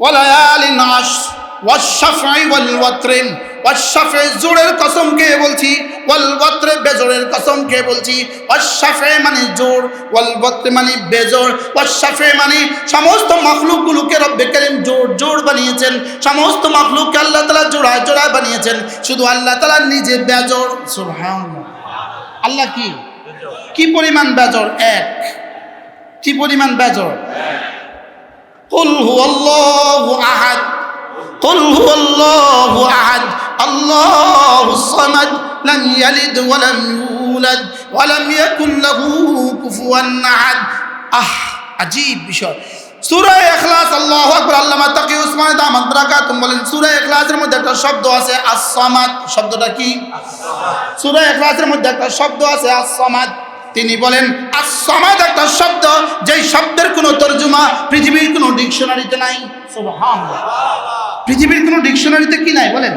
ওয়ালায়ালিন আশর ওয়াশ-শাফঈ ওয়াল ওয়াতরিন ওয়াশ-শাফঈ জোরের কসম খেয়ে বলছি ওয়াল ওয়াতরে বেজোরের কসম খেয়ে বলছি ওয়াশ-শাফঈ মানে জোর ওয়াল ওয়াতরে মানে বেজোর ওয়াশ-শাফঈ মানে সমস্ত মাখলুকগুলোকে রব্বে করিম জোর জোর বানিয়েছেন সমস্ত মাখলুককে আল্লাহ তাআলা জোড়ায় জোড়ায় বানিয়েছেন শুধু আল্লাহ তাআলা নিজে বেজোর সুবহানাল্লাহ। আল্লাহ কি? কি পরিমাণ বেজর? এক। কি পরিমাণ বেজর? قل هو الله أحد قل هو الله أحد الله الصمد لم يلد ولم يولد ولم يكن له كفوا أحد আহ আজীব বিষয় সূরা ইখলাস আল্লাহু আকবার আল্লামা তাকি উসমান দামাত বারাকাতুম বলেন সূরা ইখলাসের মধ্যে একটা শব্দ আছে আস-সামাদ শব্দটা কি সূরা ইখলাসের মধ্যে একটা শব্দ আছে আস-সামাদ তিনি বলেন, আস-সামাদ একটা শব্দ, যেই শব্দের কোনো তর্জমা পৃথিবীর কোনো ডিকশনারিতে নাই। পৃথিবীর কোনো ডিকশনারিতে কি নাই বলেন?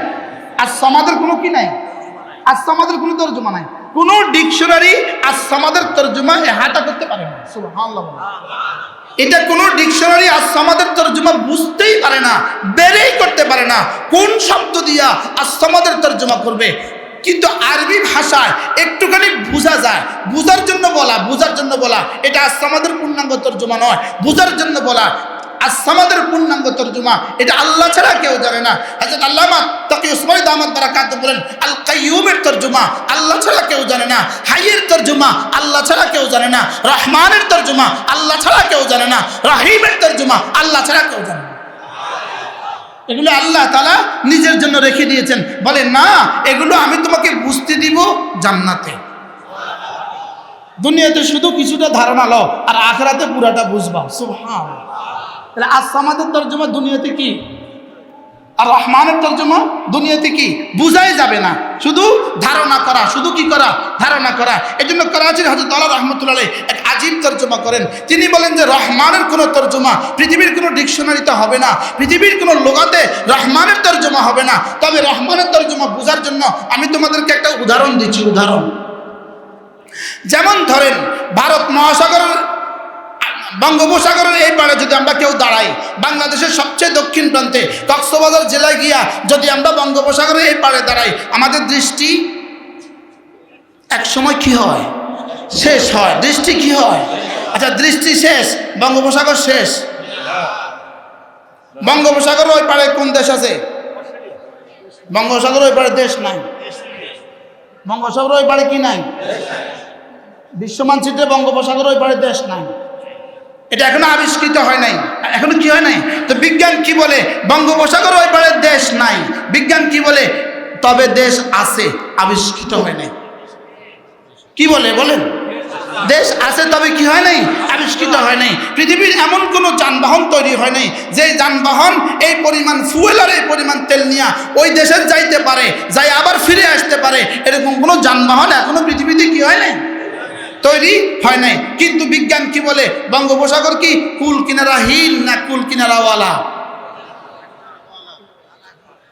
আস-সামাদের কোনো কি নাই? আস-সামাদের কোনো তর্জমা নাই। কোনো ডিকশনারি আস-সামাদের তর্জমা এহাটা করতে পারে না। এটা কোনো ডিকশনারি আসামাদের তর্জমা বুঝতেই পারে না, বেরেই করতে পারে না। কোন শব্দ দিয়া আসামাদের তর্জমা করবে? কিন্তু আরবি ভাষায় একটুখানি বোঝা যায়। বুঝার জন্য বলা, বুঝার জন্য বলা। এটা আসামাদের পূর্ণাঙ্গ তর্জমা নয়। বুঝার জন্য বলা আসামাদের পূর্ণাঙ্গ তর্জমা। এটা আল্লাহ ছাড়া কেউ জানে না। হাজরত আল্লামা তাকে উসমানী দামাত দ্বারা কাঁদতে বলেন আল কাইয়ুমের তর্জমা আল্লাহ ছাড়া কেউ জানে না। হাইয়ের তর্জমা আল্লাহ ছাড়া কেউ জানে না। রহমানের তর্জমা আল্লাহ ছাড়া কেউ জানে না। রাহিমের তর্জমা আল্লাহ ছাড়া কেউ জানে না। এগুলো আল্লাহ তালা নিজের জন্য রেখে দিয়েছেন। বলে না, এগুলো আমি তোমাকে বুঝতে দিব জান্নাতে। দুনিয়াতে শুধু কিছুটা ধারণা লো আর আখরাতে পুরাটা বুঝবা সুবহান তাহলে আসামাদের তর্জমা দুনিয়াতে কি? আর রহমানের তর্জমা দুনিয়াতে কি? বুঝাই যাবে না। শুধু ধারণা করা, শুধু কি করা? ধারণা করা। এই জন্য করাচির হাজরত আল্লাহ রহমতুল্লাহ এক আজিব তর্জমা করেন। তিনি বলেন যে রহমানের কোনো তর্জমা পৃথিবীর কোনো ডিকশনারিতে হবে না। পৃথিবীর কোনো লোগাতে রহমানের তর্জমা হবে না। তবে রহমানের তর্জমা বোঝার জন্য আমি তোমাদেরকে একটা উদাহরণ দিচ্ছি, উদাহরণ। যেমন ধরেন, ভারত মহাসাগরের বঙ্গোপসাগরের এই পাড়ে যদি আমরা কেউ দাঁড়াই, বাংলাদেশের সবচেয়ে দক্ষিণ প্রান্তে, কক্সবাজার জেলায় গিয়া যদি আমরা বঙ্গোপসাগরের এই পাড়ে দাঁড়াই, আমাদের দৃষ্টি এক সময় কি হয়? শেষ হয়। দৃষ্টি কি হয়? আচ্ছা দৃষ্টি শেষ, বঙ্গোপসাগর শেষ। বঙ্গোপসাগর ওই পাড়ে কোন দেশ আছে? বঙ্গোপসাগর ওই পাড়ে দেশ নাই। বঙ্গোপসাগর ওই পাড়ে কি নাই? বিশ্ব মানচিত্রে বঙ্গোপসাগর ওই পাড়ে দেশ নাই। এটা এখনও আবিষ্কৃত হয় নাই। এখনও কি হয় নাই? তো বিজ্ঞান কি বলে? বঙ্গোপসাগর ওই পারে দেশ নাই। বিজ্ঞান কি বলে? তবে দেশ আছে, আবিষ্কৃত হয় নাই। কি বলে? বলেন। দেশ আছে, তবে কি হয় নাই? আবিষ্কৃত হয় নাই। পৃথিবীর এমন কোনো যানবাহন তৈরি হয় নাই, যে যানবাহন এই পরিমাণ ফুয়েল আর এই পরিমাণ তেল নিয়ে ওই দেশে যাইতে পারে, যাই আবার ফিরে আসতে পারে, এরকম কোনো যানবাহন এখনও পৃথিবীতে কি হয় নাই? তৈরি হয় নাই। কিন্তু বিজ্ঞান কি বলে? বঙ্গোপসাগর কি? কুল কিনারাহীন না কুল কিনারাওয়ালা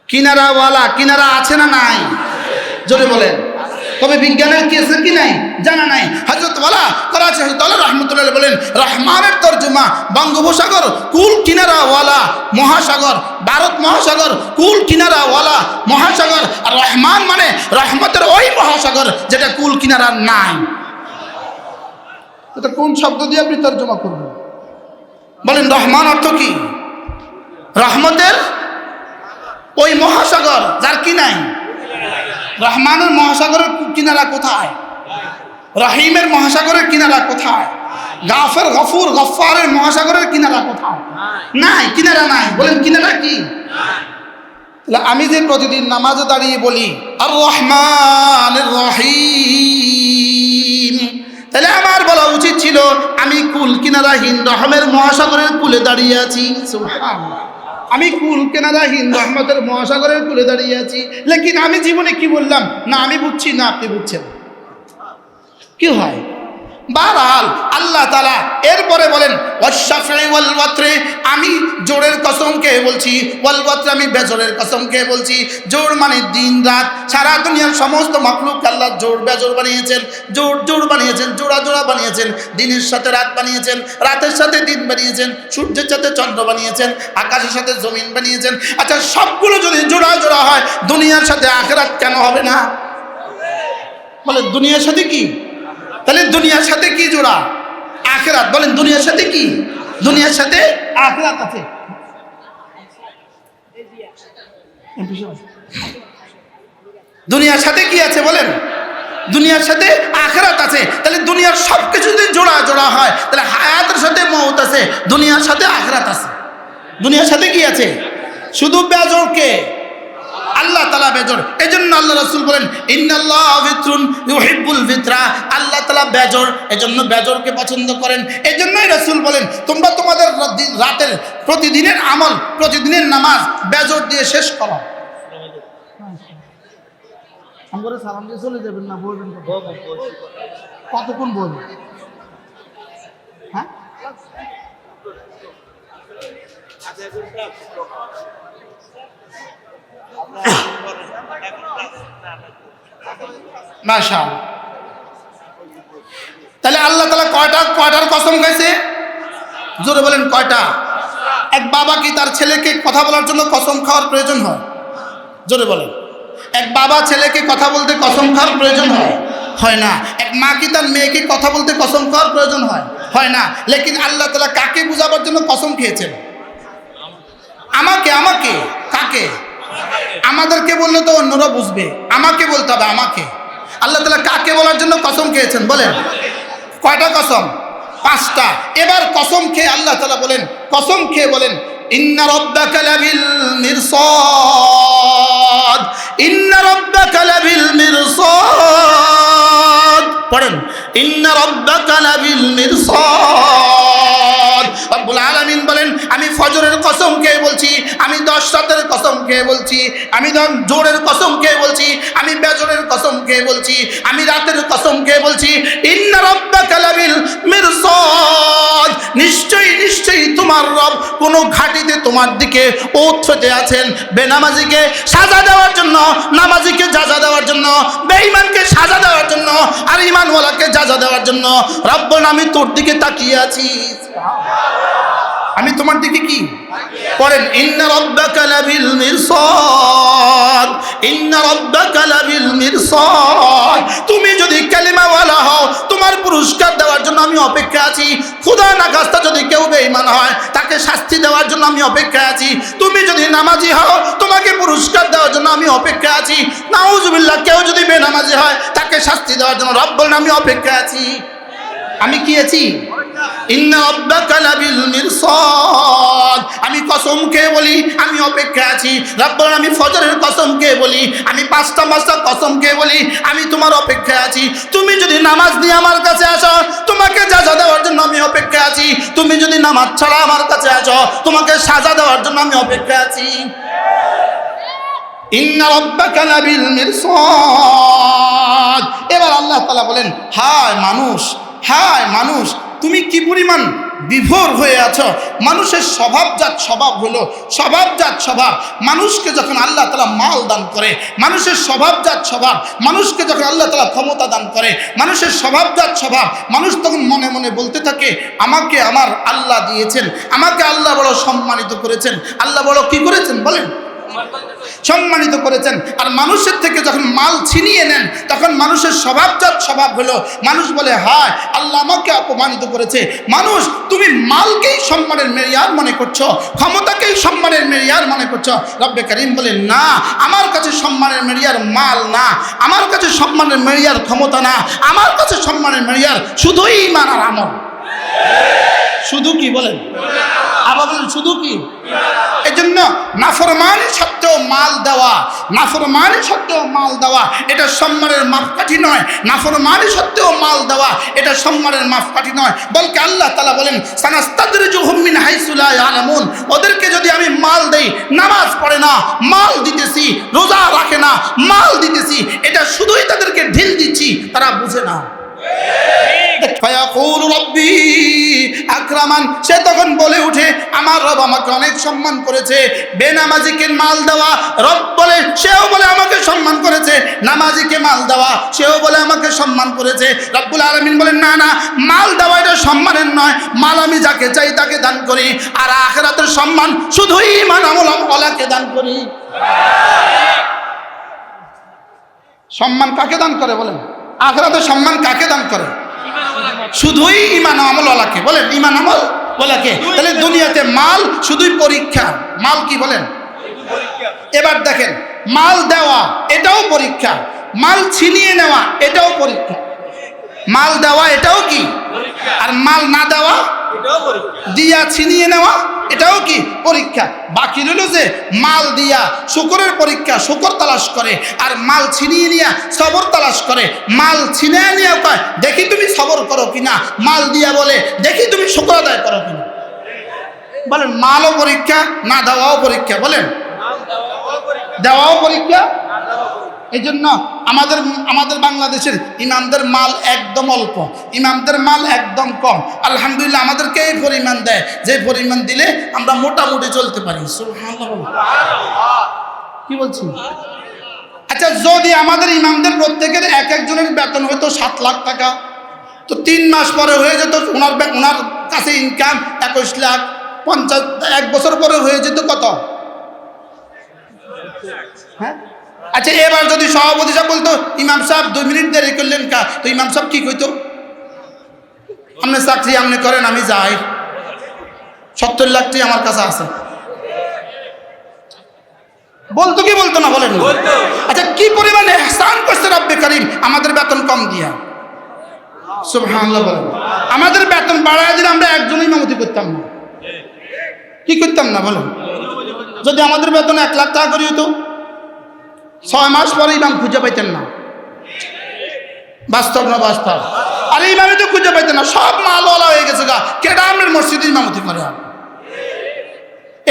কিনারাওয়ালা কিনারা আছে না নাই? জোরে বলেন। তবে বিজ্ঞানের কি আছে কি নাই? জানা নাই। হজরত ওয়ালা করাচি হজরত আল্লাহ রহমতুল্লাহ বলেন, রহমানের তর্জমা বঙ্গোপসাগর, কুল কিনারাওয়ালা মহাসাগর, ভারত মহাসাগর, কুল কিনারাওয়ালা মহাসাগর। আর রহমান মানে রহমতের ওই মহাসাগর যেটা কুল কিনারা নাই। এটা কোন শব্দ দিয়ে আপনি তর্জমা করবেন? বলেন, রহমান অর্থ কি? রহমতের ওই মহাসাগর, যার কি নাই? রহমানের মহাসাগরের কিনারা কোথায়? রহিমের মহাসাগরের কিনারা কোথায়? গাফের, গফুর গফারের মহাসাগরের কিনারা কোথায়? নাই, কিনারা নাই। বলেন, কিনারা কি? আমি যে প্রতিদিন নামাজে দাঁড়িয়ে বলি, আর রহমান রহিম। উচিত ছিল, আমি কুল কিনারাহীন রহমের মহাসাগরের কুলে দাঁড়িয়ে আছি। আমি কুল কিনারাহীন রহমতের মহাসাগরের কুলে দাঁড়িয়ে আছি। লেকিন আমি জীবনে কি বললাম? না, আমি বুঝছি না, আপনি বুঝছেন। কি হয়? বারহাল আল্লাহ তালা এরপরে বলেন ওয়াশাফি ওয়াল ওয়াত্রে আমি জোরের কসম কে বলছি ওয়াল ওয়াত্রে আমি বেজরের কসম কে বলছি, জোর মানে দিন রাত, সারা দুনিয়ার সমস্ত মাকলুক আল্লাহ জোর বেজোর বানিয়েছেন, জোর জোর বানিয়েছেন, জোড়া জোড়া বানিয়েছেন, দিনের সাথে রাত বানিয়েছেন, রাতের সাথে দিন বানিয়েছেন, সূর্যের সাথে চন্দ্র বানিয়েছেন, আকাশের সাথে জমিন বানিয়েছেন। আচ্ছা সবগুলো যদি জোড়া জোড়া হয়, দুনিয়ার সাথে আখেরাত কেন হবে না? বলে, দুনিয়ার সাথে কি? তাহলে দুনিয়ার সাথে কি জোড়া? আখেরাত। বলেন, দুনিয়ার সাথে কি? দুনিয়ার সাথে আখেরাত আছে। দুনিয়ার সাথে কি আছে বলেন? দুনিয়ার সাথে আখেরাত আছে। তাহলে দুনিয়ার সব কিছু যদি জোড়া জোড়া হয়, তাহলে হায়াতের সাথে মৌত আছে, দুনিয়ার সাথে আখেরাত আছে। দুনিয়ার সাথে কি আছে? শুধু বেজরকে আল্লাহ তালা বেজর। এই জন্য আল্লাহ রসুল বলেন, ইন্নাল্লাহ বিত্রুন ইউহিব্বুল আল্লাহ তালা বেজর, এজন্য বেজরকে পছন্দ করেন। এই জন্যই রসুল বলেন, তোমরা তোমাদের রাতের প্রতিদিনের আমল, প্রতিদিনের নামাজ বেজর দিয়ে শেষ করো। কতক্ষণ হ্যাঁ? তাহলে আল্লাহ তালা কয়টা কয়টার কসম খাইছে? জোরে বলেন, কয়টা? এক বাবা কি তার ছেলেকে কথা বলার জন্য কসম খাওয়ার প্রয়োজন হয়? জোরে বলেন। এক বাবা ছেলেকে কথা বলতে কসম খাওয়ার প্রয়োজন হয়? হয় না। এক মা কি তার মেয়েকে কথা বলতে কসম খাওয়ার প্রয়োজন হয়? হয় না। লেকিন আল্লাহ তালা কাকে বুঝাবার জন্য কসম খেয়েছেন? আমাকে আমাকে, কাকে? আমাদেরকে বললে তো অন্যরা বুঝবে। আমাকে বলতে হবে আমাকে। আল্লাহ তালা কাকে বলার জন্য কসম খেয়েছেন বলেন? কয়টা কসম? পাঁচটা। এবার কসম খেয়ে আল্লাহ তালা বলেন, কসম খেয়ে বলেন পড়েন, ইন্না রব্বাকা লাবিল মিরসাদ। আমি দশ রাতের কসম খেয়ে বলছি, আমি ধর জোরের কসম খেয়ে বলছি, আমি বেজরের কসম খেয়ে বলছি, আমি রাতের কসম খেয়ে বলছি নিশ্চয়ই নিশ্চয়ই তোমার রব কোন ঘাটিতে তোমার দিকে ওথতে আছেন। বেনামাজিকে সাজা দেওয়ার জন্য, নামাজিকে যাজা দেওয়ার জন্য, বেঈমানকে সাজা দেওয়ার জন্য আর ইমানওয়ালাকে যাজা দেওয়ার জন্য রব্বন আমি তোর দিকে তাকিয়ে আছি। আমি তোমার দিকে কি? পড়েন, ইন্না রাব্বাকা লাবিল মিরসাদ, ইন্না রাব্বাকা লাবিল মিরসাদ। তুমি যদি কালিমাওয়ালা হও, তোমার পুরস্কার দেওয়ার জন্য আমি অপেক্ষা আছি। খুদা না কাস্তা যদি কেউ বেঈমান হয়, তাকে শাস্তি দেওয়ার জন্য আমি অপেক্ষা আছি। তুমি যদি নামাজি হও, তোমাকে পুরস্কার দেওয়ার জন্য আমি অপেক্ষা আছি। নাউজুবিল্লাহ, কেউ যদি বেনামাজি হয়, তাকে শাস্তি দেওয়ার জন্য রব আমি অপেক্ষা আছি। আমি কি আছি? আমি কসম খেয়ে বলি, আমি অপেক্ষা আছি। আমি ফজরের কসম খেয়ে বলি, আমি পাঁচটা পাঁচটা কসম খেয়ে বলি, আমি তোমার অপেক্ষায় আছি। তুমি যদি নামাজ দিয়ে আমার কাছে আসো, তোমাকে যাজা দেওয়ার জন্য আমি অপেক্ষা আছি। তুমি যদি নামাজ ছাড়া আমার কাছে আসো, তোমাকে সাজা দেওয়ার জন্য আমি অপেক্ষা আছি। এবার আল্লাহ বলেন, হায় মানুষ হায় মানুষ তুমি কি পরিমাণ বিভোর হয়ে আছো? মানুষের স্বভাবজাত স্বভাব হলো স্বভাবজাত স্বভাব। মানুষকে যখন আল্লাহ তালা মাল দান করে, মানুষের স্বভাবজাত স্বভাব, মানুষকে যখন আল্লাহ তালা ক্ষমতা দান করে, মানুষের স্বভাবজাত স্বভাব, মানুষ তখন মনে মনে বলতে থাকে, আমাকে আমার আল্লাহ দিয়েছেন, আমাকে আল্লাহ বড় সম্মানিত করেছেন। আল্লাহ বড় কি করেছেন বলেন? সম্মানিত করেছেন। আর মানুষের থেকে যখন মাল ছিনিয়ে নেন, তখন মানুষের স্বভাবজাত স্বভাব হলো, মানুষ বলে, হায়, আল্লাহ আমাকে অপমানিত করেছে। মানুষ, তুমি মালকেই সম্মানের মেরিয়ার মনে করছ? ক্ষমতাকেই সম্মানের মেরিয়ার মনে করছ? রব্বে করিম বলে, না, আমার কাছে সম্মানের মেরিয়ার মাল না। আমার কাছে সম্মানের মেরিয়ার ক্ষমতা না। আমার কাছে সম্মানের মেরিয়ার শুধুই মানার আমল। শুধু কি বলেন? আবার বলেন শুধু কি? এই জন্য নাফরমানি সত্ত্বেও মাল দেওয়া নাফরমানি সত্ত্বেও মাল দেওয়া এটা সম্মানের মাপকাঠি নয়। নাফরমানি সত্ত্বেও মাল দেওয়া এটা সম্মানের মাপকাঠি নয়। বলকে আল্লাহ তালা বলেন সানাস্তাদরিজুহুম হাইসুলা আলামুন ওদেরকে যদি আমি মাল দেই নামাজ পড়ে না মাল দিতেছি রোজা রাখে না মাল দিতেছি এটা শুধুই তাদেরকে ঢিল দিচ্ছি তারা বুঝে না। সে তখন বলে উঠে, আমার রব আমাকে অনেক সম্মান করেছে। বেনামাজিকে মাল দেওয়া রব বলে, সেও বলে আমাকে সম্মান করেছে। নামাজিকে মাল দেওয়া, সেও বলে আমাকে সম্মান করেছে। রব্বুল আলমিন বলেন, না না, মাল দেওয়া এটা সম্মানের নয়। মাল আমি যাকে চাই তাকে দান করি। আর আখেরাতের সম্মান শুধুই ইমান, আমল ওলাকে দান করি। সম্মান কাকে দান করে বলেন? আখেরাতের সম্মান কাকে দান করে? শুধুই ইমান আমল ওলাকে বলেন ইমান আমল ওলাকে তাহলে দুনিয়াতে মাল শুধুই পরীক্ষা। মাল কি বলেন? এবার দেখেন মাল দেওয়া এটাও পরীক্ষা। মাল ছিনিয়ে নেওয়া এটাও পরীক্ষা। মাল দেওয়া এটাও কি? আর মাল না দেওয়া দিয়া ছিনিয়ে নেওয়া এটাও কি পরীক্ষা? বাকি রইল যে মাল দিয়া শুকরের পরীক্ষা শুকর তালাশ করে আর মাল ছিনিয়ে নিয়া সবর তালাশ করে। মাল ছিনিয়ে নিয়ে কয় দেখি তুমি সবর করো কিনা? মাল দিয়া বলে দেখি তুমি শুকর আদায় করো কিনা? বলেন মালও পরীক্ষা না দেওয়াও পরীক্ষা। বলেন দেওয়াও পরীক্ষা। এই জন্য আমাদের আমাদের বাংলাদেশের ইমামদের মাল একদম অল্প, ইমামদের মাল একদম কম। আলহামদুলিল্লাহ আমাদেরকে এই পরিমাণ দেয়, যে পরিমাণ দিলে আমরা মোটামুটি চলতে পারি। কি বলছি? আচ্ছা যদি আমাদের ইমামদের প্রত্যেকের এক একজনের বেতন হতো সাত লাখ টাকা, তো তিন মাস পরে হয়ে যেত ওনার ওনার কাছে ইনকাম একুশ লাখ, পঞ্চাশ, এক বছর পরে হয়ে যেত কত? হ্যাঁ? আচ্ছা এবার যদি সভাপতি সাহেব বলতো ইমাম সাহেব দুই মিনিট দেরি করলেন কা? তো ইমাম সাহেব কি কইতো? আপনি চাকরি আপনি করেন আমি যাই। সত্তর লাখটি আমার কাছে আছে। বলতো কি বলতো না বলেন? আচ্ছা কি পরিমাণে স্নান করছে রব্বে করিম? আমাদের বেতন কম দিয়া। সুবহানাল্লাহ বলেন। আমাদের বেতন বাড়ায় দিলে আমরা একজন ইমামতি করতাম না। কি করতাম না বলেন? যদি আমাদের বেতন এক লাখ টাকা করি হতো ছয় মাস পরে ইমাম খুঁজে পাইতেন না। বাস্তব না বাস্তব? আর ইমামে তো খুঁজে পাইতেন না। সব মালওয়ালা হয়ে গেছে গা। কেডা আপনার মসজিদে ইমামতি করে?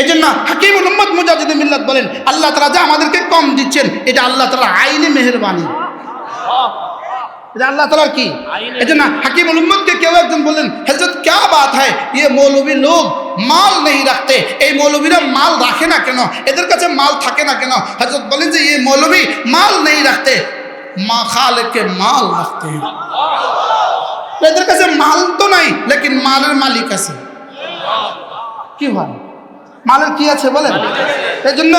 এই জন্য হাকিম মোহাম্মদ মুজাহিদ মিল্লাত বলেন, আল্লাহ তালা যে আমাদেরকে কম দিচ্ছেন, এটা আল্লাহ তালা আইনে মেহরবানি। এটা আল্লাহ তালার কি? এই জন্য হাকিম উম্মদকে কেউ একজন বললেন হজরত ক্যা বাত হয় ইয়ে মৌলবী লোক মাল নেই রাখতে। এই মৌলবীরা মাল রাখে না কেন? এদের কাছে মাল থাকে না কেন? হজরত বলেন যে ইয়ে মৌলবী মাল নেই রাখতে। মা খালেকে মাল রাখতে এদের কাছে মাল তো নাই লেকিন মালের মালিক আছে। কি হয়? মালের কি আছে বলেন? এই জন্য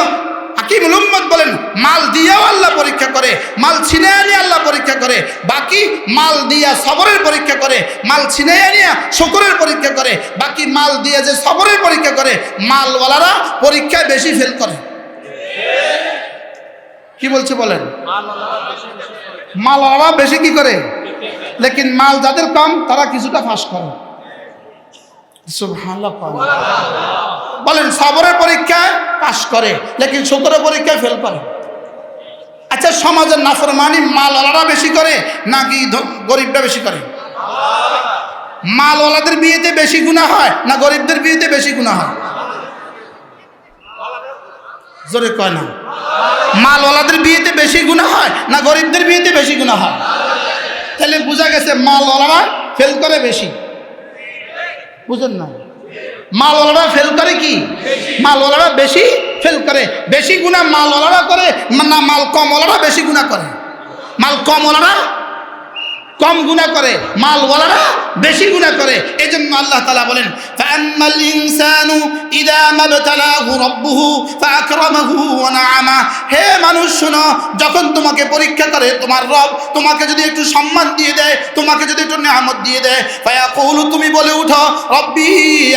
হাকিম উম্মত বলেন, মাল দিয়েও আল্লাহ পরীক্ষা করে, মাল ছিনে আনি আল্লাহ পরীক্ষা করে, বাকি মাল দিয়া সবরের পরীক্ষা করে, মাল ছিনে আনিয়া শকরের পরীক্ষা করে, বাকি মাল দিয়ে যে সবরের পরীক্ষা করে, মালওয়ালারা পরীক্ষায় বেশি ফেল করে। কি বলছে বলেন? মালওয়ালা বেশি কি করে? লেকিন মাল যাদের কম, তারা কিছুটা ফাঁস করে। সুবহানাল্লাহ। বলেন, সবরের পরীক্ষায় পাশ করে, লেকিন শুকরের পরীক্ষায় ফেল করে। আচ্ছা সমাজের নাফরমানি মালওয়ালারা বেশি করে নাকি গরিবরা বেশি করে? মালওয়ালাদের বিয়েতে বেশি গুণা হয় না গরিবদের বিয়েতে বেশি গুণা হয়? জোরে কয় না। মালওয়ালাদের বিয়েতে বেশি গুণা হয় না গরিবদের বিয়েতে বেশি গুণা হয়? তাহলে বোঝা গেছে মালওয়ালারা ফেল করে বেশি। বুঝেন না? মালওয়ালারা ফেল করে কি? মালওয়ালারা বেশি ফেল করে। বেশি গুণা মালওয়ালারা করে না মাল কমওয়ালারা বেশি গুণা করে। মাল কমওয়ালারা কম গুণা করে মালওয়ালারা বেশি গুণা করে এই জন্য আল্লাহ তালা বলেন فَأَمَّا الْإِنسَانُ إِذَا مَا ابْتَلَاهُ رَبُّهُ فَأَكْرَمَهُ وَنَعَمَهُ হে মানুষ শোনো যখন তোমাকে পরীক্ষা করে তোমার রব তোমাকে যদি একটু সম্মান দিয়ে দেয় তোমাকে যদি একটু নেহামত দিয়ে দেয় ফায়াকুল তুমি বলে উঠো রব্বি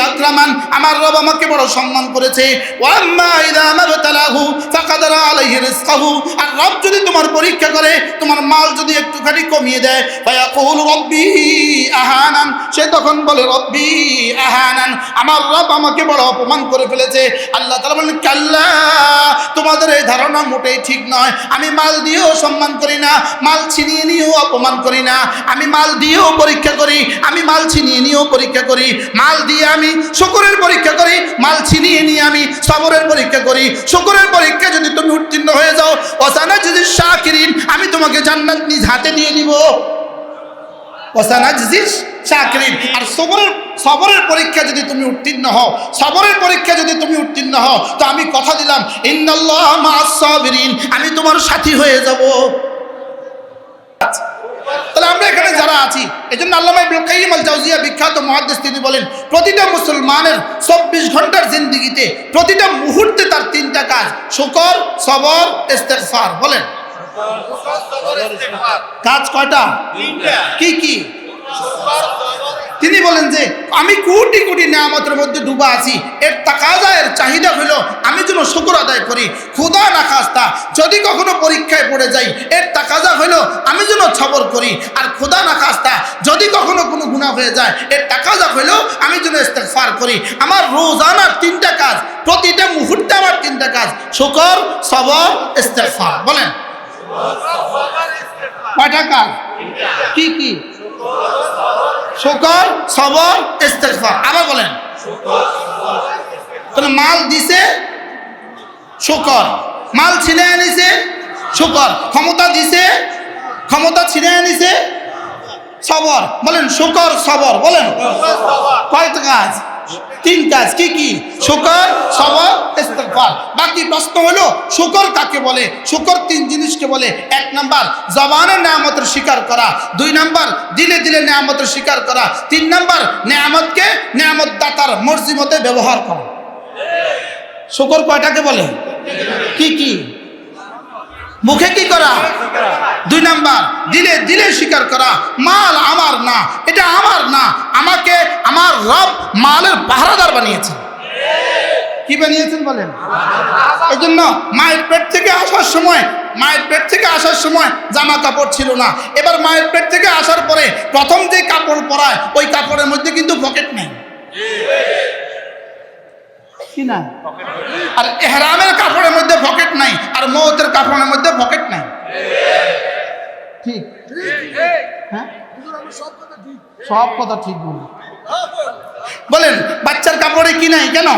আকরামান আমার রব আমাকে বড় সম্মান করেছে ওয়াম্মা ইদা মাবতালাহু ফাকাদারা আলাইহি রিজকাহু আর রব যদি তোমার পরীক্ষা করে তোমার মাল যদি একটুখানি কমিয়ে দেয় ফায়াকুল রব্বি আহানান। সে তখন বলে, রব্বি আহানান, আমার রব আমাকে বড় অপমান করে ফেলেছে। আল্লাহ তাআলা বলেন কাল্লা, তোমাদের এই ধারণা মোটেই ঠিক নয়। আমি মাল দিয়েও সম্মান করি না, মাল ছিনিয়ে নিয়েও অপমান করি না। আমি মাল দিয়েও পরীক্ষা করি, আমি মাল ছিনিয়ে নিয়েও পরীক্ষা করি। মাল দিয়ে আমি শুকরের পরীক্ষা করি, মাল ছিনিয়ে নিয়ে আমি সবরের পরীক্ষা করি। শুকরের পরীক্ষা যদি তুমি উত্তীর্ণ হয়ে যাও অসানা যদি শাকিরিন, আমি তোমাকে জান্নাত নিজ হাতে নিয়ে দিব আর সবরের সবরের পরীক্ষা যদি তুমি উত্তীর্ণ হও পরীক্ষা যদি তুমি উত্তীর্ণ হও, তো আমি কথা দিলাম আমি তোমার সাথী হয়ে যাব। তাহলে আমরা এখানে যারা আছি এই জন্য আল্লামা বিখ্যাত মুহাদ্দিস, তিনি বলেন, প্রতিটা মুসলমানের চব্বিশ ঘণ্টার জিন্দিগিতে, প্রতিটা মুহূর্তে তার তিনটা কাজ, শুকর, সবর বলেন। কাজ কয়টা? কি কি? তিনি বলেন যে আমি কোটি কোটি নিয়ামতের মধ্যে ডুবা আছি। এর তাকাজা এর চাহিদা হলো আমি যেন শুকর আদায় করি। ক্ষুদা না খাস্তা যদি কখনো পরীক্ষায় পড়ে যাই এর তাকাজা হলো আমি যেন ছবর করি। আর ক্ষুদা না খাস্তা যদি কখনো কোনো গুণা হয়ে যায় এর তাকাজা হলো আমি যেন ইস্তেগফার করি। আমার রোজানার তিনটা কাজ প্রতিটা মুহূর্তে আমার তিনটা কাজ শুকর সবর ইস্তেগফার। বলেন। কয়টা কাজ কি কি? শুকর, সবর, ইস্তেগফার। আবার বলেন। তাহলে মাল দিছে শুকর। মাল ছিনে আনিছে শুকর। ক্ষমতা দিছে, ক্ষমতা ছিনে আনিছে সবর। বলেন, শুকর, সবর। বলেন। কয়টা কাজ তিন কাজ কি কি? শুকর, সবর, ইস্তেগফার। বাকি প্রশ্ন হলো, শুকর কাকে বলে? শুকর তিন জিনিসকে বলে। এক নাম্বার, জবানের নিয়ামতের স্বীকার করা। দুই নাম্বার, দিলে দিলে নিয়ামতের স্বীকার করা। তিন নাম্বার, নিয়ামতকে নিয়ামত দাতার মর্জি মতে ব্যবহার করা। শুকর কয়টাকে বলে? কি কি? মুখে কি করা? দুই নাম্বার, দিলে দিলে স্বীকার করা, মাল আমার না, এটা আমার না, আমাকে আমার রব মালের পাহারাদার বানিয়েছে কি বানিয়েছেন বলেন? এই জন্য মায়ের পেট থেকে আসার সময়, মায়ের পেট থেকে আসার সময় জামা কাপড় ছিল না। এবার মায়ের পেট থেকে আসার পরে প্রথম যে কাপড় পরায়, ওই কাপড়ের মধ্যে কিন্তু পকেট নেই। কি না। আর এহরামের কাপড়ের মধ্যে পকেট নাই আর মৌতের কাপড়ের মধ্যে পকেট নাই। ঠিক। হ্যাঁ? সব কথা ঠিক বলি বলেন বাচ্চার কাপড়ে কি নাই কেন?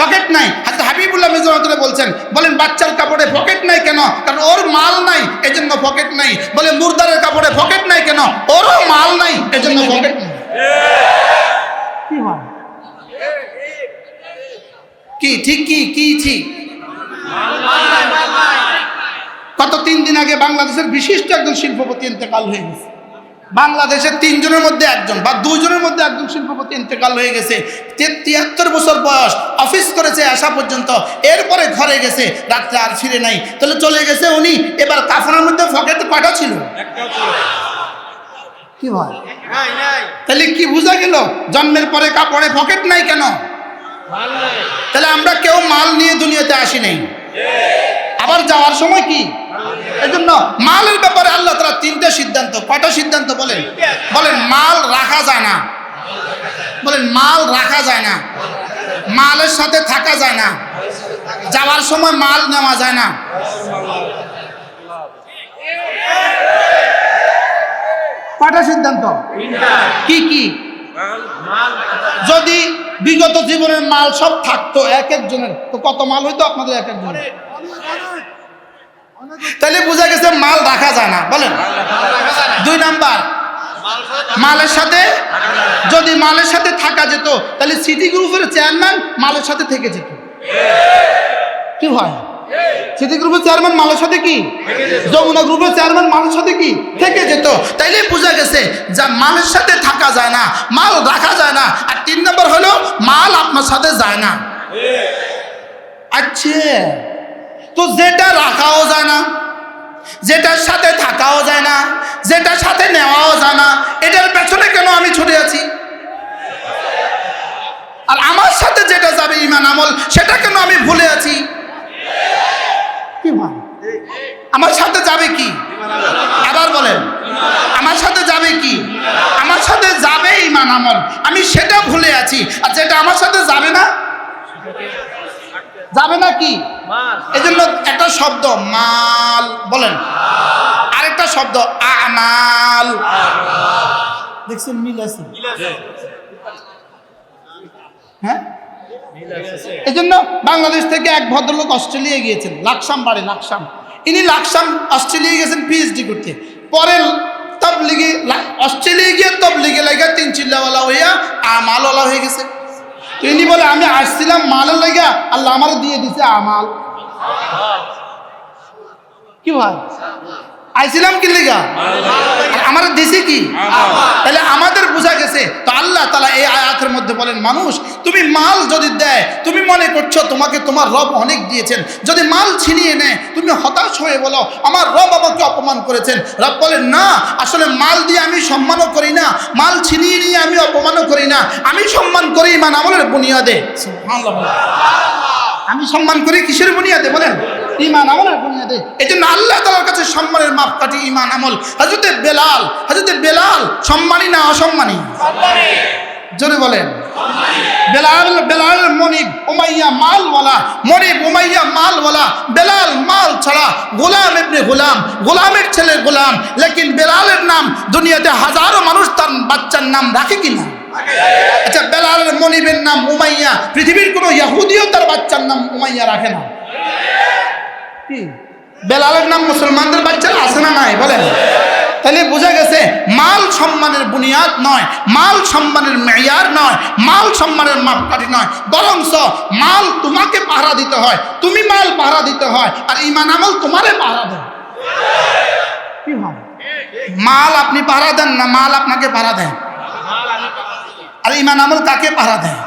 পকেট নাই। হাজরত হাবিবুল্লাহ মিজরাতুল্লাহ বলছেন বলেন বাচ্চার কাপড়ে পকেট নাই কেন? কারণ ওর মাল নাই এজন্য পকেট নাই। বলে মুর্দারের কাপড়ে পকেট নাই কেন? ওরও মাল নাই এজন্য পকেট নাই কি হয় কি? ঠিক কি? কি ঠিক? গত তিন দিন আগে বাংলাদেশের বিশিষ্ট একজন শিল্পপতি ইন্তেকাল হয়ে গেছে। বাংলাদেশের তিনজনের মধ্যে একজন বা দুজনের মধ্যে একজন শিল্পপতি ইন্তেকাল হয়ে গেছে। তে- তিয়াত্তর বছর বয়স অফিস করেছে আসা পর্যন্ত এরপরে ঘরে গেছে রাত্রে আর ফিরে নাই। তাহলে চলে গেছে উনি এবার কাফনের মধ্যে পকেটে কয়টা ছিল? কি ভাই তাহলে কি বোঝা গেল? জন্মের পরে কাপড়ে পকেট নাই কেন? তাহলে আমরা কেউ মাল নিয়ে দুনিয়াতে আসি নাই। আবার যাওয়ার সময় কি? এই জন্য মালের ব্যাপারে আল্লাহ তারা তিনটে সিদ্ধান্ত কটা সিদ্ধান্ত বলেন? বলেন মাল রাখা যায় না। বলেন মাল রাখা যায় না। মালের সাথে থাকা যায় না। যাওয়ার সময় মাল নেওয়া যায় না। কটা সিদ্ধান্ত? কি কি? যদি বিগত জীবনের মাল সব থাকতো, এক একজনের, তো কত মাল হইতো আপনাদের এক একজনের? তাহলে বোঝা গেছে মাল রাখা যায় না, বলেন। দুই নাম্বার, মালের সাথে যদি মালের সাথে থাকা যেত তাহলে সিটি গ্রুপের চেয়ারম্যান মালের সাথে থেকে যেত। কি হয়? সিটি গ্রুপের চেয়ারম্যান মালের সাথে কি? যমুনা গ্রুপের চেয়ারম্যান মালের সাথে কি? থেকে যেত। তাইলে বোঝা গেছে যা মালের সাথে থাকা যায় না, মাল রাখা যায় না। আর তিন নম্বর হলো, মাল আপনার সাথে যায় না। আচ্ছা তো যেটা রাখাও যায় না, যেটার সাথে থাকাও যায় না, যেটার সাথে নেওয়াও যায় না, এটার পেছনে কেন আমি ছুটে আছি? আর আমার সাথে যেটা যাবে ইমান আমল, সেটা কেন আমি ভুলে আছি? কি মানে আমার সাথে যাবে কি? আবার বলেন। আমার সাথে যাবে কি? আমার সাথে যাবে ইমান আমল। আমি সেটা ভুলে আছি। আর যেটা আমার সাথে যাবে না যাবে না কি? এজন্য একটা শব্দ মাল। বলেন। আরেকটা শব্দ আমাল। দেখছেন মিল আছে। হ্যাঁ? এই জন্য বাংলাদেশ থেকে এক ভদ্রলোক অস্ট্রেলিয়া গিয়েছেন, লাকসাম বাড়ি, লাকসাম। ইনি লাকসাম অস্ট্রেলিয়া গেছেন পিএইচডি করতে। পরে তবলিগি অস্ট্রেলিয়া গিয়ে তব তবলিগে লাগা তিন চিল্লাওয়ালা হইয়া আমালওয়ালা হয়ে গেছে। তিনি বলে, আমি আসছিলাম মালের লাগা আল্লাহ আমার দিয়ে দিছে আমাল। কি ভাই? আইছিলাম কি লিগা? আমার দিছে কি? তাহলে আমাদের বোঝা গেছে তো আল্লাহ তালা এই আয়াতের মধ্যে বলেন মানুষ তুমি মাল যদি দেয় তুমি মনে করছ তোমাকে তোমার রব অনেক দিয়েছেন। যদি মাল ছিনিয়ে নেয় তুমি হতাশ হয়ে বলো আমার রব আমাকে অপমান করেছেন। রব বলেন না আসলে মাল দিয়ে আমি সম্মানও করি না মাল ছিনিয়ে নিয়ে আমি অপমানও করি না। আমি সম্মান করি ইমান আমলের বুনিয়াদে। আমি সম্মান করি কিসের বুনিয়াদে বলেন? ইমান আমলের বুনিয়াদে এই জন্য আল্লাহ তালার কাছে সম্মানের মাপকাঠি ইমান আমল। হাজরতে বেলাল হাজরতে বেলাল সম্মানী না অসম্মানী? জোরে বলেন। বেলাল বেলাল মনিব উমাইয়া মালওয়ালা। মনিব উমাইয়া মালওয়ালা। বেলাল মাল ছাড়া গোলাম এমনি গোলাম গোলামের ছেলে গোলাম। লেকিন বেলালের নাম দুনিয়াতে হাজারো মানুষ তার বাচ্চার নাম রাখে কিনা আচ্ছা বেলালের মনিবের নাম উমাইয়া। পৃথিবীর কোনো ইয়াহুদিও তার বাচ্চার নাম উমাইয়া রাখে না। বেলালের নাম মুসলমানদের বাচ্চারা আছে না নাই? বলেন। তাহলে বোঝা গেছে, মাল সম্মানের বুনিয়াদ নয়, মাল সম্মানের মেয়ার নয়, মাল সম্মানের মাপকাঠি নয়। বরংস মাল তোমাকে পাহারা দিতে হয়, তুমি মাল পাহারা দিতে হয়, আর ইমান আমল তোমারে পাহারা দেয়। কি হয় মাল আপনি পাহারা দেন না, মাল আপনাকে পাহারা দেয়। আর ইমান আমল কাকে পাহারা দেয়?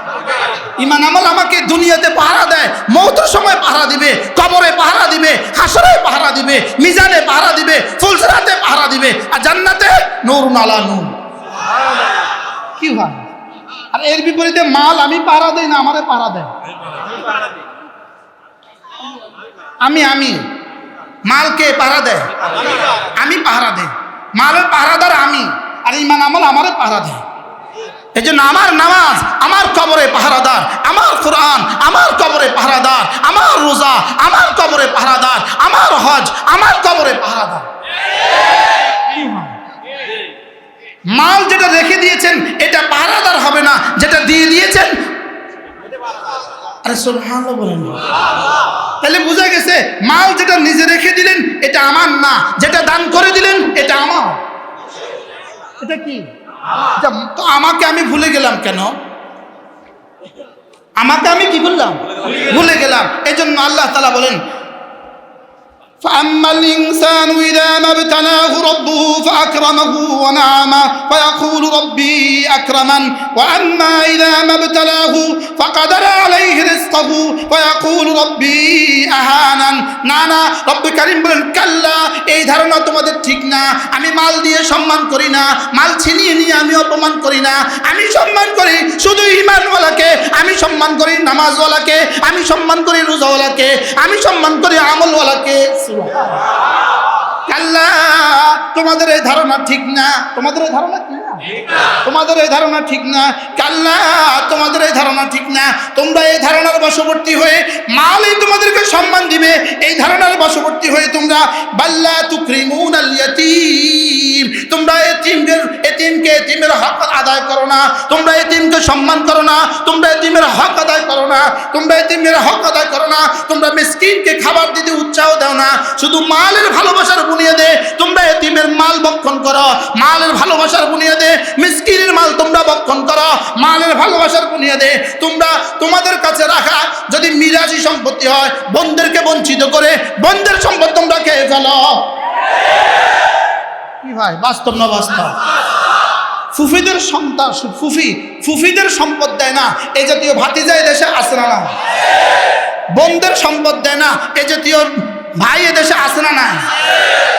ইমান আমল আমাকে দুনিয়াতে পাহারা দেয়, মৌতের সময় পাহারা দিবে, কবরে পাহারা দিবে, হাসরে পাহারা দিবে, মিজানে পাহারা দিবে, ফুলসরাতে পাহারা দিবে, আর জান্নাতে নূর নালা নূর। কি হয়? আর এর বিপরীতে মাল আমি পাহারা দেই না, আমারে পাহারা দেয়। আমি আমি। মালকে পাহারা দেয়? আমি পাহারা দেয় মালের পাহারাদার আমি, আর ইমান আমল আমারে পাহারা দেয়। এই জন্য আমার নামাজ, আমার কবরে পাহারাদার, আমার কোরআন, আমার কবরে পাহারাদার, আমার রোজা, আমার কবরে পাহারাদার, আমার হজ, আমার কবরে পাহারাদার। মাল যেটা রেখে দিয়েছেন, এটা পাহারাদার হবে না, যেটা দিয়ে দিয়েছেন। আরে সুবহানাল্লাহ বলেন। তাহলে বোঝা গেছে, মাল যেটা নিজে রেখে দিলেন, এটা আমার না, যেটা দান করে দিলেন, এটা আমার। এটা কি? তো আমাকে আমি ভুলে গেলাম কেন? আমাকে আমি কি বললাম ভুলে গেলাম। এই জন্য আল্লাহ তালা বলেন فأما الإنسان إذا ما ابتلاه ربه فأكرمه ونعمه فيقول ربي أكرمن وأما إذا ما ابتلاه فقدر عليه رزقه فيقول ربي أهانن না না রব্বি কারিম বলেন কাল্লা এই ধারণা তোমাদের ঠিক না আমি মাল দিয়ে সম্মান করি না মাল ছিনিয়ে নিয়ে আমি অপমান করি না আমি সম্মান করি শুধু ইমানওয়ালাকে আমি সম্মান করি নামাজওয়ালাকে আমি সম্মান করি রোজাওয়ালাকে আমি সম্মান করি আমলওয়ালাকে কাল্লা তোমাদের এই ধারণা ঠিক না? তোমাদের এই ধারণা না তোমাদের এই ধারণা ঠিক না? কাল্লা তোমাদের এই ধারণা ঠিক না? তোমরা এই ধারণার বশবর্তী হয়ে মালই তোমাদেরকে সম্মান দিবে। এই ধারণার বশবর্তী হয়ে তোমরা বাল্লা তুকরিমুন এতিমের হক আদায় করো না। তোমরা এতিমকে সম্মান করো না। তোমরা এতিমের হক আদায় করো না। তোমরা এতিমের হক আদায় করো না। তোমরা মিসকিনকে খাবার দিতে উৎসাহ দাও না। শুধু মালের ভালোবাসার বুনিয়াদে তোমরা এতিমের মাল বক্ষণ করো। মালের ভালোবাসার বুনিয়াদে মিসকিনের মাল তোমরা বক্ষণ করো। মালের ভালোবাসার বুনিয়াদে তোমরা তোমাদের কাছে রাখা যদি মিরাজি সম্পত্তি হয়, বন্ধুদেরকে বঞ্চিত করে বন্ধের সম্পদ তোমরা খেয়ে ফেলো। কি ভাই, বাস্তব না বাস্তব? ফুফিদের সন্তান ফুফি, ফুফিদের সম্পদ দেয় না। এই জাতীয় ভাতিজা দেশে আসে না বোনদের সম্পদ দেয় না। এই জাতীয় ভাই এদেশে আসে না না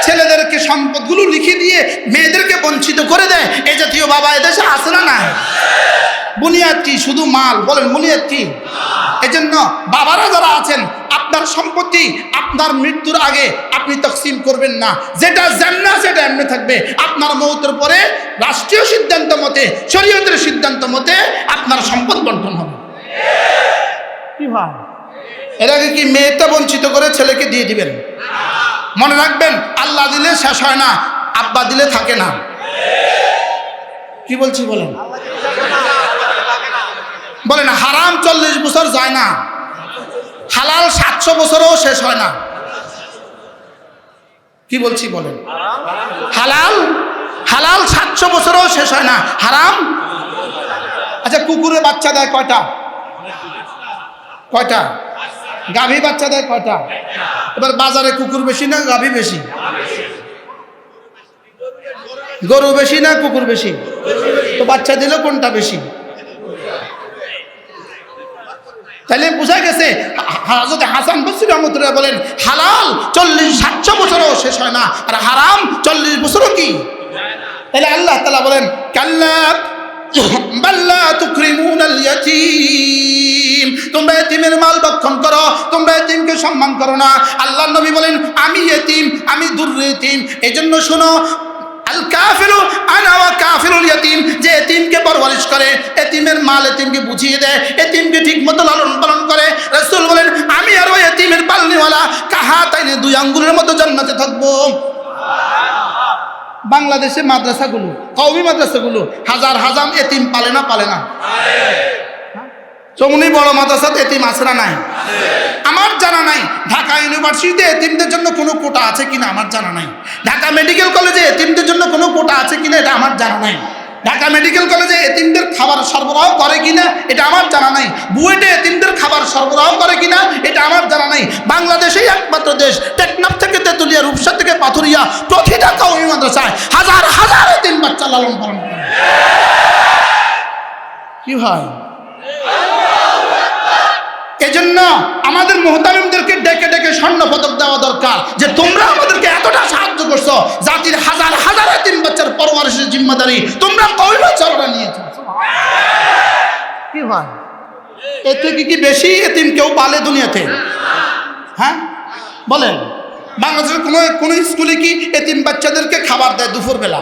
ছেলেদেরকে সম্পদগুলো লিখে দিয়ে মেয়েদেরকে বঞ্চিত করে দেয়। এই জাতীয় বাবা এদেশে আসে না না বুনিয়াদ কি? শুধু মাল বলেন, বুনিয়াদ কি? এজন্য বাবারা যারা আছেন আপনার সম্পত্তি আপনার মৃত্যুর আগে আপনি তকসিম করবেন না। যেটা জান্না সেটা এমনি থাকবে। আপনার মৌতের পরে রাষ্ট্রীয় সিদ্ধান্ত মতে শরীয়তের সিদ্ধান্ত মতে আপনার সম্পদ বন্টন হবে। কি ভাই? এর আগে কি মেয়েটা বঞ্চিত করে ছেলেকে দিয়ে দিবেন? মনে রাখবেন আল্লাহ দিলে শেষ হয় না আব্বা দিলে থাকে না। কি বলছি বলেন? বলেন হারাম চল্লিশ বছর যায় না। হালাল সাতশো বছরও শেষ হয় না। কি বলছি বলেন? হালাল হালাল সাতশো বছরও শেষ হয় না। হারাম? আচ্ছা কুকুরে বাচ্চা দেয় কয়টা? কয়টা? গাভী বাচ্চা দেয় কয়টা? এবার বাজারে কুকুর বেশি না গাভী বেশি? গরু বেশি না কুকুর বেশি? তো বাচ্চা দিল কোনটা বেশি? তাহলে বোঝা গেছে হাজরত হাসান বসির রহমতুল্লাহ বলেন, হালাল চল্লিশ, সাতশো বছরও শেষ হয় না, আর হারাম চল্লিশ বছরও কি? তাহলে আল্লাহ তালা বলেন, কাল্লা তোমরা মাল করো, তোমরা সম্মান করো না। আল্লাহ নবী বলেন, আমি এতিম, আমি দূর এতিম। এই জন্য শোনো আল কাফিরু আনা ওয়া কাফিরুল ইয়াতীম। যে এতিমকে পরওয়ারিশ করে এতিমের মাল এতিমকে বুঝিয়ে দেয় এতিমকে ঠিকমতো লালন পালন করে। রাসূল বলেন আমি আর ওই এতিমের পালনিওয়ালা কাহা তাইনে দুই আঙ্গুলের মতো জান্নাতে থাকব? বাংলাদেশে মাদ্রাসাগুলো কওমি মাদ্রাসাগুলো হাজার হাজার এতিম পালে না পালে না। চমনি বড় মাদ্রাসাতে এতিম না নাই। আমার জানা নাই, ঢাকা ইউনিভার্সিটিতে এতিমদের জন্য কোনো কোটা আছে কিনা আমার জানা নাই। ঢাকা মেডিকেল কলেজে এতিমদের জন্য কোনো কোটা আছে কিনা এটা আমার জানা নাই। ঢাকা মেডিকেল কলেজে এতিমদের খাবার সরবরাহ করে কিনা এটা আমার জানা নাই। বুয়েটে এতিমদের খাবার সরবরাহ করে কিনা এটা আমার জানা নাই। বাংলাদেশেই একমাত্র দেশ, টেকনাফ থেকে তেতুলিয়া, রূপসা থেকে পাথুরিয়া, প্রতিটা কৌমি মাদ্রাসায় হাজার হাজার এতিম বাচ্চা লালন পালন করে। কি হয় এজন্য আমাদের মোহতামিমদেরকে ডেকে ডেকে স্বর্ণ পদক দেওয়া দরকার। যে তোমরা আমাদেরকে এতটা সাহায্য করছ, জাতির হাজার হাজার তিন বাচ্চার পরবর্ষের জিম্মাদারি, তোমরা কই বাচ্চারা নিয়েছো কি হয়? এর থেকে কি বেশি এতিম কেউ পালে দুনিয়াতে? হ্যাঁ? বলেন। বাংলাদেশের কোনো কোনো স্কুলে কি এতিম বাচ্চাদেরকে খাবার দেয় দুপুরবেলা?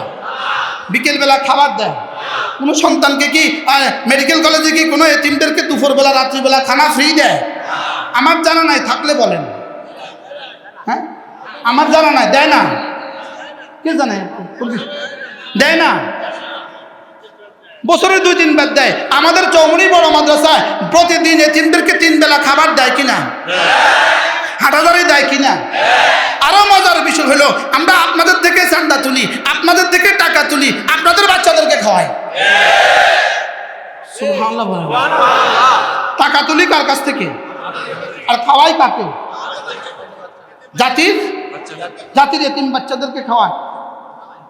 বিকেলবেলা খাবার দেয়? কোনো সন্তানকে কি মেডিকেল কলেজে কি কোনো এতিমদেরকে দুপুরবেলা, রাত্রিবেলা খানা ফ্রি দেয়? আমার জানা নাই, থাকলে বলেন। হ্যাঁ? আমার জানা নাই, দেয় না। কে জানে? দেয় না। বছরে দুই তিনবার দেয়। আমাদের চৌমনি বড় মাদ্রাসায় প্রতিদিন এতিমদেরকে তিন বেলা খাবার দেয় কিনা? হাটাদারি দেয় কিনা? আরও মজার বিষয় হলো আমরা আপনাদের থেকে চান্দা তুলি আপনাদের থেকে টাকা তুলি আপনাদের বাচ্চাদেরকে খাওয়াই। টাকা তুলি কার কাছ থেকে? আর খাওয়াই কাকে? জাতির? জাতির। এতিম বাচ্চাদেরকে খাওয়ায়